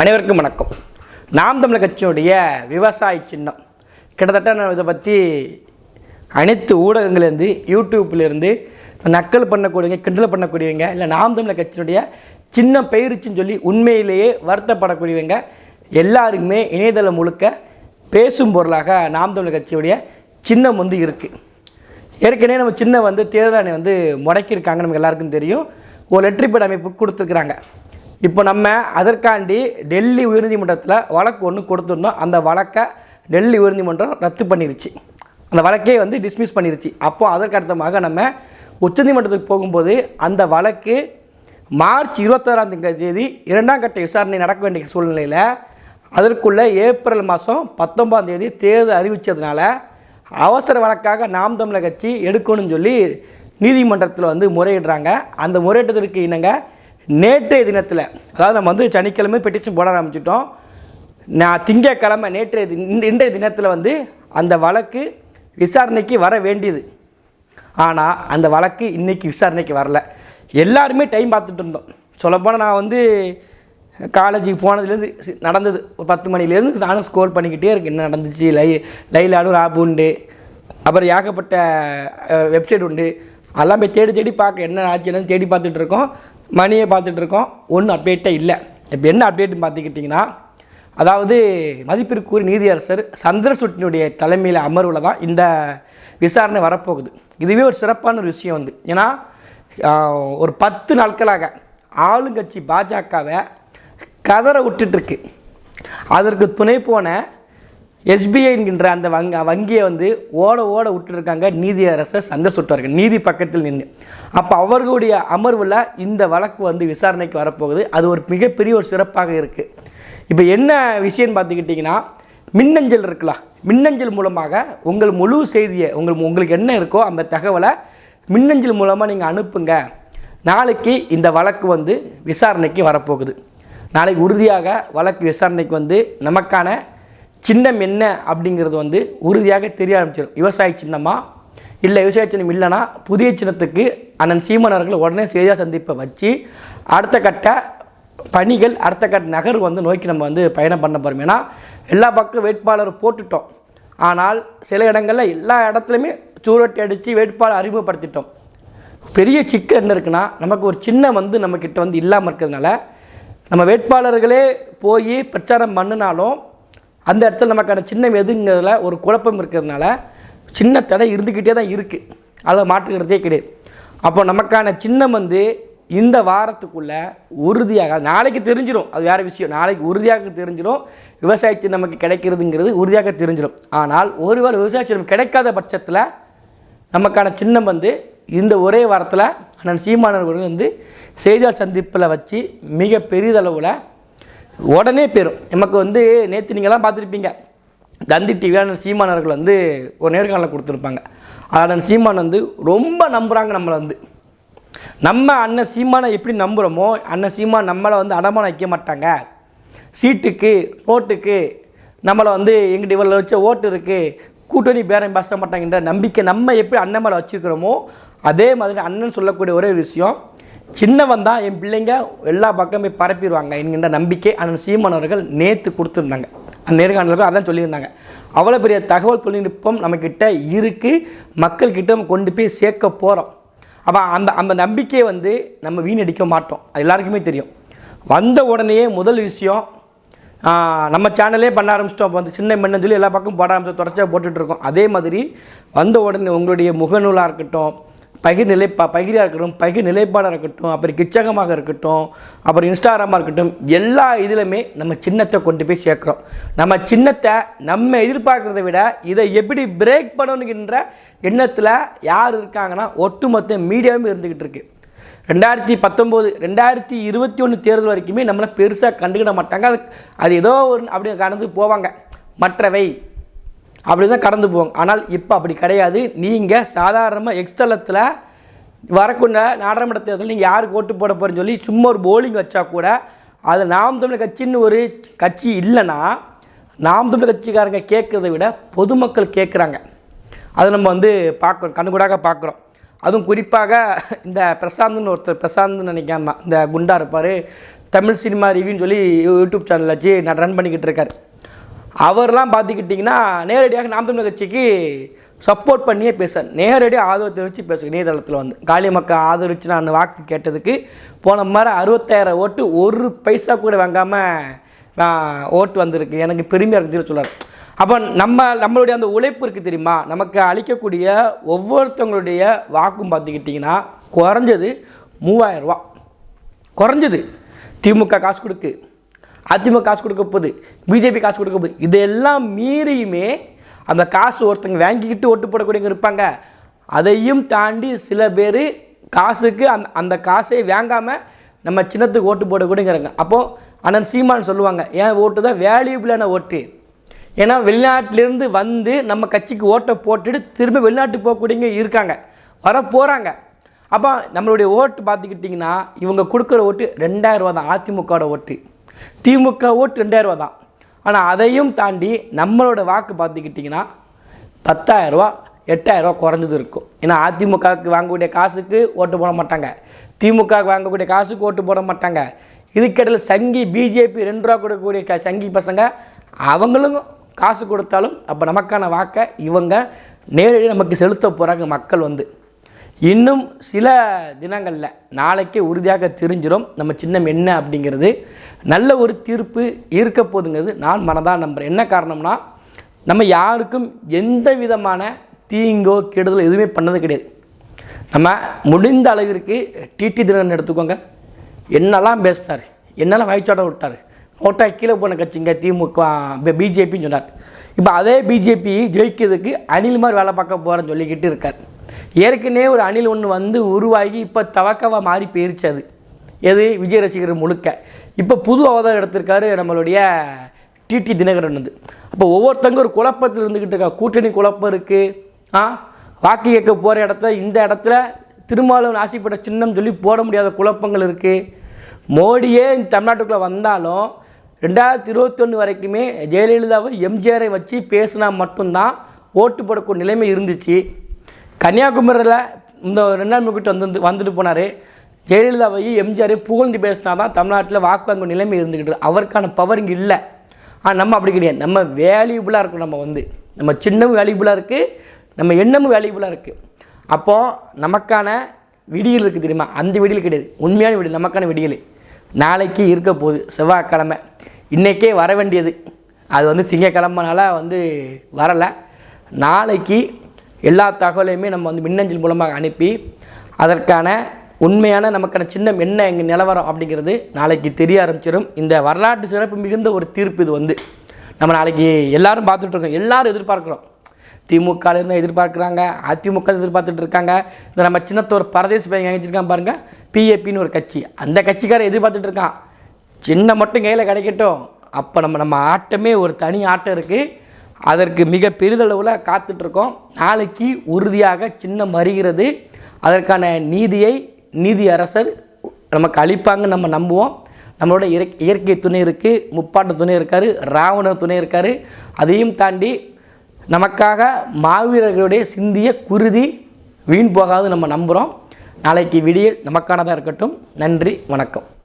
அனைவருக்கும் வணக்கம். நாம் தமிழர் கட்சியுடைய விவசாய சின்னம். கிட்டத்தட்ட நான் இதை பற்றி அனைத்து ஊடகங்கள்லேருந்து யூடியூப்லேருந்து நக்கல் பண்ணக்கூடியவங்க கிண்டல் பண்ணக்கூடியவங்க இல்லை நாம் தமிழர் கட்சியினுடைய சின்னம் பயிற்சின்னு சொல்லி உண்மையிலேயே வருத்தப்படக்கூடியவங்க எல்லாருக்குமே இணையதளம் முழுக்க பேசும் பொருளாக நாம் தமிழர் கட்சியுடைய சின்னம் வந்து இருக்குது ஏற்கனவே நம்ம சின்னம் வந்து தேர்தல் ஆணையம் வந்து முடக்கியிருக்காங்க நமக்கு எல்லாருக்கும் தெரியும். ஒரு லெட்ரிபேட் அமைப்பு கொடுத்துருக்குறாங்க. இப்போ நம்ம அதற்காண்டி டெல்லி உயர்நீதிமன்றத்தில் வழக்கு ஒன்று கொடுத்துருந்தோம். அந்த வழக்கை டெல்லி உயர்நீதிமன்றம் ரத்து பண்ணிருச்சு. அந்த வழக்கே வந்து டிஸ்மிஸ் பண்ணிருச்சு. அப்போது அதற்கு அடுத்தமாக நம்ம உச்சநீதிமன்றத்துக்கு போகும்போது அந்த வழக்கு மார்ச் இருபத்தோராம் தேதி இரண்டாம் கட்ட விசாரணை நடக்க வேண்டிய சூழ்நிலையில் அதற்குள்ளே ஏப்ரல் மாதம் பத்தொன்பதாம் தேதி தேர்தல் அறிவித்ததுனால அவசர வழக்காக நாம் தமிழக கட்சி எடுக்கணும்னு சொல்லி நீதிமன்றத்தில் வந்து முறையிடுறாங்க. அந்த முறையிட்டதற்கு இணங்க நேற்றைய தினத்தில் அதாவது நம்ம வந்து சனிக்கிழமை பெட்டிஷன் போட ஆரம்பிச்சிட்டோம். நான் திங்கக்கிழமை நேற்றைய இன்றைய தினத்தில் வந்து அந்த வழக்கு விசாரணைக்கு வர வேண்டியது. ஆனால் அந்த வழக்கு இன்றைக்கி விசாரணைக்கு வரல. எல்லாருமே டைம் பார்த்துட்டு இருந்தோம். சொல்லப்போனால் நான் வந்து காலேஜுக்கு போனதுலேருந்து நடந்தது. ஒரு பத்து மணிலேருந்து நானும் ஸ்கோர் பண்ணிக்கிட்டே இருக்கேன். என்ன நடந்துச்சு? லை லைலானு ஆப் உண்டு. அப்புறம் ஏகப்பட்ட வெப்சைட் உண்டு. அதெல்லாம் போய் தேடி தேடி பார்க்க என்ன ஆச்சு என்னன்னு தேடி பார்த்துட்டு இருக்கோம். மணியை பார்த்துட்டு இருக்கோம் ஒன்றும் அப்டேட்டே இல்லை. இப்போ என்ன அப்டேட்னு பார்த்துக்கிட்டிங்கன்னா அதாவது மதிப்பிற்குரிய நீதியரசர் சந்திரசுட்டினுடைய தலைமையில் அமர்வில் தான் இந்த விசாரணை வரப்போகுது. இதுவே ஒரு சிறப்பான ஒரு விஷயம் வந்து. ஏன்னா ஒரு பத்து நாட்களாக ஆளுங்கட்சி பாஜகவை கதற விட்டுட்டுருக்கு அதற்கு துணை போன எஸ்பிஐ என்கின்ற அந்த வங்க வங்கியை வந்து ஓட ஓட விட்டுருக்காங்க நீதியரசர் சந்திரசுட்டவர்கள் நீதி பக்கத்தில் நின்று அப்போ அவர்களுடைய அமர்வில் இந்த வழக்கு வந்து விசாரணைக்கு வரப்போகுது. அது ஒரு மிகப்பெரிய ஒரு சிறப்பாக இருக்குது இப்போ என்ன விஷயம்னு பார்த்துக்கிட்டிங்கன்னா மின்னஞ்சல் இருக்கலாம் மின்னஞ்சல் மூலமாக உங்கள் முழு செய்தியை உங்கள் உங்களுக்கு என்ன இருக்கோ அந்த தகவலை மின்னஞ்சல் மூலமாக நீங்கள் அனுப்புங்க. நாளைக்கு இந்த வழக்கு வந்து விசாரணைக்கு வரப்போகுது. நாளைக்கு உறுதியாக வழக்கு விசாரணைக்கு வந்து நமக்கான சின்னம் என்ன அப்படிங்கிறது வந்து உறுதியாக தெரிய ஆரம்பிச்சிடும். விவசாய சின்னமா? இல்லை விவசாய சின்னம் இல்லைன்னா புதிய சின்னத்துக்கு அண்ணன் சீமான் அவர்கள் உடனே செய்தியாக சந்திப்பை வச்சு அடுத்த கட்ட பணிகள் அடுத்த கட்ட நகர் வந்து நோக்கி நம்ம வந்து பயணம் பண்ண போகிறோம் ஏன்னா எல்லா பக்கம் வேட்பாளர் போட்டுட்டோம். ஆனால் சில இடங்களில் எல்லா இடத்துலையுமே சூரட்டி அடித்து வேட்பாளர் அறிமுகப்படுத்திட்டோம். பெரிய சிக்கல் என்ன இருக்குன்னா நமக்கு ஒரு சின்னம் வந்து நம்மக்கிட்ட வந்து இல்லாமல் இருக்கிறதுனால நம்ம வேட்பாளர்களே போய் பிரச்சாரம் பண்ணினாலும் அந்த இடத்துல நமக்கான சின்னம் எதுங்கிறதுல ஒரு குழப்பம் இருக்கிறதுனால சின்ன தடை இருந்துக்கிட்டே தான் இருக்குது அதில் மாற்றுக்கிறதே கிடையாது. அப்போ நமக்கான சின்னம் வந்து இந்த வாரத்துக்குள்ளே உறுதியாக நாளைக்கு தெரிஞ்சிடும் அது வேறு விஷயம். நாளைக்கு உறுதியாக தெரிஞ்சிடும் விவசாய நமக்கு கிடைக்கிறதுங்கிறது உறுதியாக தெரிஞ்சிடும் ஆனால் ஒருவேளை விவசாயத்தில் நமக்கு கிடைக்காத பட்சத்தில் நமக்கான சின்னம் வந்து இந்த ஒரே வாரத்தில் அண்ணன் சீமானவர்கள் வந்து செய்தியாளர் சந்திப்பில் வச்சு மிக பெரிதளவில் உடனே பெறும் நமக்கு வந்து நேற்று நீங்கள்லாம் பார்த்துருப்பீங்க. தந்தி டிவி சீமானவர்கள் வந்து ஒரு நேர்காணலில் கொடுத்துருப்பாங்க. அதன் சீமான் வந்து ரொம்ப நம்புகிறாங்க நம்மளை வந்து. நம்ம அண்ணன் சீமானை எப்படி நம்புகிறோமோ அண்ணன் சீமான் நம்மளை வந்து அடமானம் வைக்க மாட்டாங்க. சீட்டுக்கு ஓட்டுக்கு நம்மளை வந்து எங்கிட்ட இவ்வளோ வச்ச ஓட்டு இருக்குது கூட்டணி பேரம் பேச மாட்டாங்கன்ற நம்பிக்கை நம்ம எப்படி அண்ணன் மேலே வச்சுருக்கிறோமோ அதே மாதிரி அண்ணன் சொல்லக்கூடிய ஒரே ஒரு விஷயம் சின்னவன் தான் என் பிள்ளைங்க எல்லா பக்கமே பரப்பிடுவாங்க என்கின்ற நம்பிக்கை அண்ணன் சீமான் அவர்கள் நேற்று கொடுத்துருந்தாங்க. அந்த நேர்காணலுக்கு அதான் சொல்லியிருந்தாங்க. அவ்வளோ பெரிய தகவல் தொழில்நுட்பம் நம்மக்கிட்ட இருக்குது மக்கள்கிட்ட நம்ம கொண்டு போய் சேர்க்க போகிறோம் அப்போ அந்த அந்த நம்பிக்கையை வந்து நம்ம வீணடிக்க மாட்டோம். அது எல்லாருக்குமே தெரியும். வந்த உடனேயே முதல் விஷயம் நம்ம சேனலே பண்ண ஆரம்பிச்சிட்டோம். அப்போ வந்து சின்ன மென்னு சொல்லி எல்லா பக்கம் போட ஆரம்பிச்சு தொடர்ச்சியாக போட்டுட்ருக்கோம் அதே மாதிரி வந்த உடனே உங்களுடைய முகநூலாக இருக்கட்டும் பகிர் நிலைப்பா பகிரியாக இருக்கட்டும் பகிர் நிலைப்பாடாக இருக்கட்டும் அப்புறம் கிச்சகமாக இருக்கட்டும் அப்புறம் இன்ஸ்டாகிராமாக இருக்கட்டும் எல்லா இதுலையுமே நம்ம சின்னத்தை கொண்டு போய் சேர்க்குறோம். நம்ம சின்னத்தை நம்ம எதிர்பார்க்குறத விட இதை எப்படி பிரேக் பண்ணணுங்கிற எண்ணத்தில் யார் இருக்காங்கன்னா ஒட்டுமொத்த மீடியாவும் இருந்துக்கிட்டு இருக்கு. ரெண்டாயிரத்தி பத்தொம்போது ரெண்டாயிரத்தி இருபத்தி ஒன்று தேர்தல் வரைக்குமே நம்மளை பெருசாக கண்டுக்கிட மாட்டாங்க. அது அது ஏதோ ஒரு அப்படி கடந்து போவாங்க. மற்றவை அப்படி தான் கடந்து போவாங்க ஆனால் இப்போ அப்படி கிடையாது நீங்கள் சாதாரணமாக எக்ஸ்தலத்தில் வரக்கூடிய நாடாளுமன்ற தேர்தலில் நீங்கள் யாருக்கு ஓட்டு போட போகிறேன்னு சொல்லி சும்மா ஒரு போலிங் வச்சா கூட அது நாம் தமிழர் கட்சின்னு ஒரு கட்சி இல்லைன்னா நாம் தமிழர் கட்சிக்காரங்க கேட்குறத விட பொதுமக்கள் கேட்குறாங்க அதை நம்ம வந்து பார்க்குறோம் கண்கூடாக பார்க்குறோம் அதுவும் குறிப்பாக இந்த பிரசாந்த்னு ஒருத்தர் பிரசாந்த்னு நினைக்காம இந்த குண்டா இருப்பார் தமிழ் சினிமா ரிவ்யூன்னு சொல்லி யூடியூப் சேனல் வச்சு நான் ரன் பண்ணிக்கிட்டு இருக்கார் அவர்லாம் பார்த்துக்கிட்டிங்கன்னா நேரடியாக நாம் தமிழர் கட்சிக்கு சப்போர்ட் பண்ணியே பேச நேரடியாக ஆதரவு தெரிவித்து பேச இணையதளத்தில் வந்து. காலி மக்கள் ஆதரவிச்சு நான் வாக்கு கேட்டதுக்கு போன மாதிரி அறுபத்தாயிரம் ஓட்டு ஒரு பைசா கூட வாங்காமல் ஓட்டு வந்திருக்கு. எனக்கு பெருமையாக இருக்குன்னு சொல்கிறார் அப்போ நம்ம நம்மளுடைய அந்த உழைப்பு இருக்குது தெரியுமா? நமக்கு அளிக்கக்கூடிய ஒவ்வொருத்தவங்களுடைய வாக்கும் பார்த்துக்கிட்டிங்கன்னா குறைஞ்சது மூவாயிரம் ரூபா. குறைஞ்சது. திமுக காசு கொடுக்கு. அதிமுக காசு கொடுக்க போகுது பிஜேபி காசு கொடுக்க போகுது. இதெல்லாம் மீறியுமே அந்த காசு ஒருத்தங்க வாங்கிக்கிட்டு ஓட்டு போடக்கூடியவங்க இருப்பாங்க. அதையும் தாண்டி சில பேர் காசுக்கு அந்த அந்த காசை வாங்காமல் நம்ம சின்னத்துக்கு ஓட்டு போடக்கூடியங்கிறாங்க அப்போது அண்ணன் சீமான் சொல்லுவாங்க ஏன் ஓட்டு தான் வேல்யூபிளான ஓட்டு? ஏன்னா வெளிநாட்டிலேருந்து வந்து நம்ம கட்சிக்கு ஓட்டை போட்டுட்டு திரும்ப வெளிநாட்டுக்கு போகக்கூடியங்க இருக்காங்க வர போகிறாங்க அப்போ நம்மளுடைய ஓட்டு பார்த்துக்கிட்டிங்கன்னா இவங்க கொடுக்குற ஓட்டு ரெண்டாயிரம் ரூபா தான் அதிமுகவோட ஓட்டு. திமுக ஓட்டு ரெண்டாயிரம் ரூபா தான். ஆனால் அதையும் தாண்டி நம்மளோட வாக்கு பார்த்துக்கிட்டிங்கன்னா பத்தாயிரரூவா எட்டாயிரரூவா குறைஞ்சது இருக்கும். ஏன்னா அதிமுகவுக்கு வாங்கக்கூடிய காசுக்கு ஓட்டு போட மாட்டாங்க. திமுகவுக்கு வாங்கக்கூடிய காசுக்கு ஓட்டு போட மாட்டாங்க. இதுக்கிடையில் சங்கி பிஜேபி ரெண்டு ரூபா கொடுக்கக்கூடிய க சங்கி பசங்க அவங்களும் காசு கொடுத்தாலும் அப்போ நமக்கான வாக்கை இவங்க நேரடியாக நமக்கு செலுத்த போகிறாங்க மக்கள் வந்து. இன்னும் சில தினங்களில் நாளைக்கே உறுதியாக தெரிஞ்சிடும் நம்ம சின்னம் என்ன அப்படிங்கிறது. நல்ல ஒரு தீர்ப்பு இருக்க போதுங்கிறது நான் மனதாக நம்புகிறேன் என்ன காரணம்னா நம்ம யாருக்கும் எந்த விதமான தீங்கோ கெடுதலோ எதுவுமே பண்ணது கிடையாது. நம்ம முடிந்த அளவிற்கு டிடி தினகரன் எடுத்துக்கோங்க. என்னெல்லாம் பேசினார்? என்னெல்லாம் வயிற்றாட விட்டார்? நோட்டா கீழே போன கட்சிங்க திமுக பிஜேபின்னு சொன்னார். இப்போ அதே பிஜேபி ஜெயிக்கிறதுக்கு அணில் மாதிரி வேலை பார்க்க போகிறேன்னு சொல்லிக்கிட்டு இருக்கார். ஏற்கனவே ஒரு அணில் ஒன்று வந்து உருவாகி இப்போ தவக்கவாக மாறி போயிருச்சு அது. எது? விஜய் ரசிகர் முழுக்க. இப்போ புது அவதாரம் எடுத்திருக்காரு நம்மளுடைய டிடி தினகரன் வந்து. அப்போ ஒவ்வொருத்தங்க ஒரு குழப்பத்தில் இருந்துக்கிட்டு இருக்கா. கூட்டணி குழப்பம் இருக்குது ஆ? வாக்கு கேட்க போகிற இடத்துல இந்த இடத்துல திருமாவளவன் ஆசைப்பட்ட சின்னம் சொல்லி போட முடியாத குழப்பங்கள் இருக்குது மோடியே இந்த தமிழ்நாட்டுக்குள்ளே வந்தாலும் ரெண்டாயிரத்தி இருபத்தொன்று வரைக்குமே ஜெயலலிதாவை எம்ஜிஆரை வச்சு பேசினா மட்டும்தான் ஓட்டு போடக்கூடிய நிலைமை இருந்துச்சு. கன்னியாகுமரியில் இந்த ரெண்டு நாள் முக்கிட்ட வந்து வந்துட்டு போனார். ஜெயலலிதாவையும் எம்ஜிஆரையும் புகழ்ந்து பேசினா தான் தமிழ்நாட்டில் வாக்கு வாங்கும் நிலைமை இருந்துக்கிட்டு அவருக்கான பவர் இங்கே இல்லை. ஆனால் நம்ம அப்படி கிடையாது. நம்ம வேல்யூபுளாக இருக்கும் நம்ம வந்து. நம்ம சின்னமும் வேல்யூபுளாக இருக்குது நம்ம எண்ணமும் வேல்யூபுளாக இருக்குது அப்போது நமக்கான விடியல் இருக்குது தெரியுமா? அந்த விடியல் கிடையாது. உண்மையான விடியல் நமக்கான விடியல். நாளைக்கு இருக்க போகுது செவ்வாய்க்கிழமை. இன்றைக்கே வர வேண்டியது. அது வந்து திங்கக்கிழமனால வந்து வரலை. நாளைக்கு எல்லா தகவலையுமே நம்ம வந்து மின்னஞ்சல் மூலமாக அனுப்பி அதற்கான உண்மையான நமக்கான சின்னம் என்ன எங்கள் நிலவரம் அப்படிங்கிறது நாளைக்கு தெரிய ஆரம்பிச்சிடும் இந்த வரலாற்று சிறப்பு மிகுந்த ஒரு தீர்ப்பு இது வந்து. நம்ம நாளைக்கு எல்லாரும் பார்த்துட்ருக்கோம் எல்லோரும் எதிர்பார்க்குறோம். திமுகலேருந்து எதிர்பார்க்குறாங்க. அதிமுக எதிர்பார்த்துட்டு இருக்காங்க. இந்த நம்ம சின்னத்தோர் பரதேசி பையன் எங்கே வச்சிருக்கான் பாருங்கள் பிஏபின்னு ஒரு கட்சி. அந்த கட்சிக்காரன் எதிர்பார்த்துட்டு இருக்கான். சின்ன மட்டும் கையில் கிடைக்கட்டும். அப்போ நம்ம நம்ம ஆட்டமே ஒரு தனி ஆட்டம் இருக்குது அதற்கு மிக பெரிதளவில் காத்துட்ருக்கோம். நாளைக்கு உறுதியாக சின்னம் வருகிறது. அதற்கான நீதியை நீதி அரசர் நமக்கு அளிப்பாங்க நம்ம நம்புவோம். நம்மளோட இயற்கை இயற்கை துணை இருக்குது முப்பாட்டு துணை இருக்கார் ராவண துணை இருக்கார். அதையும் தாண்டி நமக்காக மாவீரர்களுடைய சிந்திய குருதி வீண் போகாது நம்ம நம்புகிறோம் நாளைக்கு விடியல் நமக்கானதாக இருக்கட்டும். நன்றி வணக்கம்.